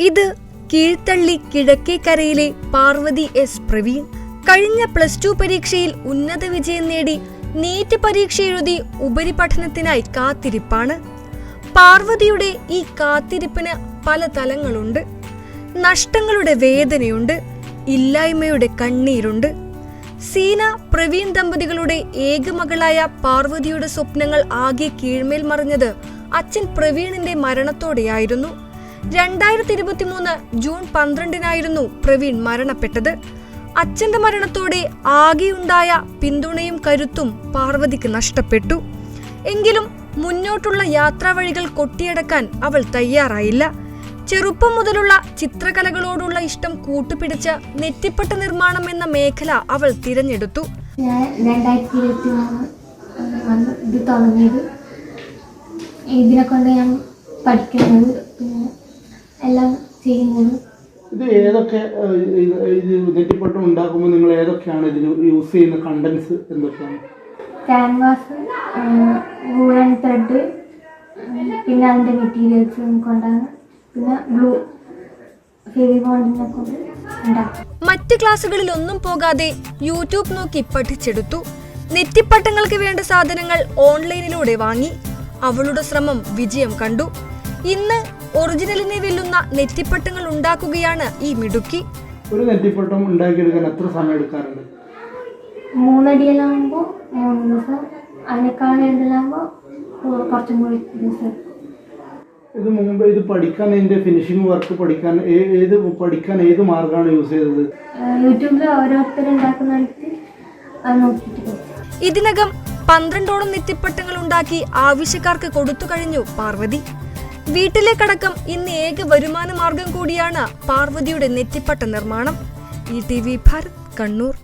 ഇത് കീഴ്ത്തള്ളി കിഴക്കേക്കരയിലെ പാർവതി എസ് പ്രവീൺ കഴിഞ്ഞ പ്ലസ് ടു പരീക്ഷയിൽ ഉന്നത വിജയം നേടി നീറ്റ് പരീക്ഷ എഴുതി ഉപരിപഠനത്തിനായി കാത്തിരിപ്പാണ്. പാർവതിയുടെ ഈ കാത്തിരിപ്പിന് പല തലങ്ങളുണ്ട്. നഷ്ടങ്ങളുടെ വേദനയുണ്ട്. ഇല്ലായ്മയുടെ കണ്ണീരുണ്ട്. സീന പ്രവീൺ ദമ്പതികളുടെ ഏകമകളായ പാർവതിയുടെ സ്വപ്നങ്ങൾ ആകെ കീഴ്മേൽ മറിഞ്ഞത് അച്ഛൻ പ്രവീണിന്റെ മരണത്തോടെയായിരുന്നു. രണ്ടായിരത്തി ഇരുപത്തിമൂന്ന് ജൂൺ പന്ത്രണ്ടിനായിരുന്നു പ്രവീൺ മരണപ്പെട്ടത്. അച്ഛന്റെ മരണത്തോടെ ആകെയുണ്ടായ പിന്തുണയും കരുത്തും പാർവതിക്ക് നഷ്ടപ്പെട്ടു. എങ്കിലും മുന്നോട്ടുള്ള യാത്രാവഴികൾ കൊട്ടിയടക്കാൻ അവൾ തയ്യാറായില്ല. ചെറുപ്പം മുതലുള്ള ചിത്രകലകളോടുള്ള ഇഷ്ടം കൂട്ടുപിടിച്ച് നെറ്റിപ്പട്ട നിർമ്മാണം എന്ന മേഖല അവൾ തിരഞ്ഞെടുത്തു. ഞാൻ ഇതിനെ കൊണ്ട് ഞാൻ പഠിക്കുന്നത്. പിന്നെ എല്ലാം ചെയ്യുന്നത്. ഇത് ഏതൊക്കെ ഇത് നെറ്റിപ്പട്ടം ഉണ്ടാക്കുമ്പോൾ നിങ്ങൾ ഏതൊക്കെയാണ് ഇതിന് യൂസ് ചെയ്യുന്ന കണ്ടൻസ് എന്തൊക്കെയാണ്? ക്യാൻവാസ് വൂളൻ ത്രെഡ് പിന്നെ അതിന്റെ മെറ്റീരിയൽസ് കൊണ്ടാണ് പിന്നെ ബ്ലൂ മറ്റ് ക്ലാസ്സുകളിൽ ഒന്നും പോകാതെ യൂട്യൂബ് നോക്കി പഠിച്ചെടുത്തു. നെറ്റിപ്പട്ടങ്ങൾക്ക് വേണ്ട സാധനങ്ങൾ ഓൺലൈനിലൂടെ വാങ്ങി. അവളുടെ ശ്രമം വിജയം കണ്ടു. ഇന്ന് ഒറിജിനലിനെ വെല്ലുന്ന നെറ്റിപ്പട്ടങ്ങൾ ഉണ്ടാക്കുകയാണ് ഈ മിടുക്കി. ഒരു നെറ്റിപ്പട്ടം ഉണ്ടാക്കിയെടുക്കാൻ എത്ര സമയം എടുക്കാറുണ്ട് മൂന്ന് ദിവസം. അതിനേക്കാൾ കൂടുതലാകുമ്പോൾ കുറച്ചും കൂടി ദിവസം. ഇത് മുമ്പ് ഇത് പഠിക്കാൻ എന്റെ ഫിനിഷിംഗ് വർക്ക് പഠിക്കാൻ ഏത് പഠിക്കാൻ ഏത് മാർഗമാണ് യൂസ് ചെയ്തത്? യൂട്യൂബിൽ അത് നോക്കിയിട്ട് ഇതിനകം പന്ത്രണ്ടോളം നെറ്റിപ്പട്ടങ്ങൾ ഉണ്ടാക്കി ആവശ്യക്കാർക്ക് കൊടുത്തു കഴിഞ്ഞു പാർവതി. വീട്ടിലേക്കടക്കം ഇന്ന് ഏക വരുമാന മാർഗം കൂടിയാണ് പാർവതിയുടെ നെറ്റിപ്പട്ട നിർമ്മാണം. E T V Bharat Kannur.